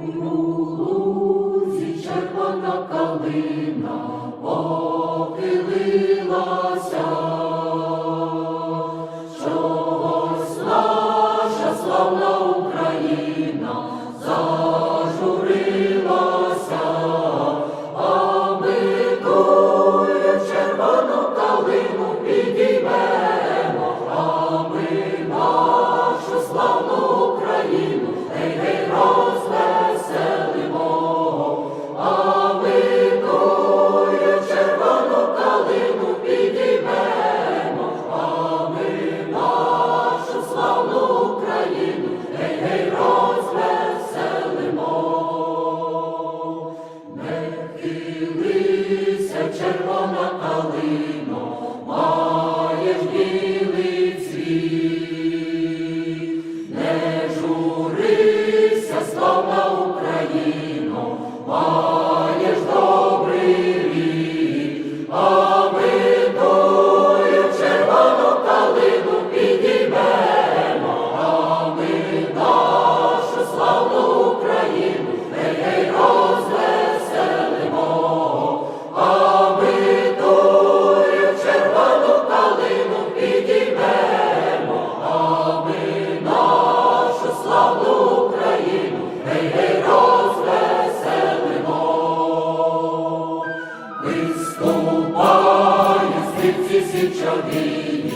У червона калина Україно, Ісі січовині.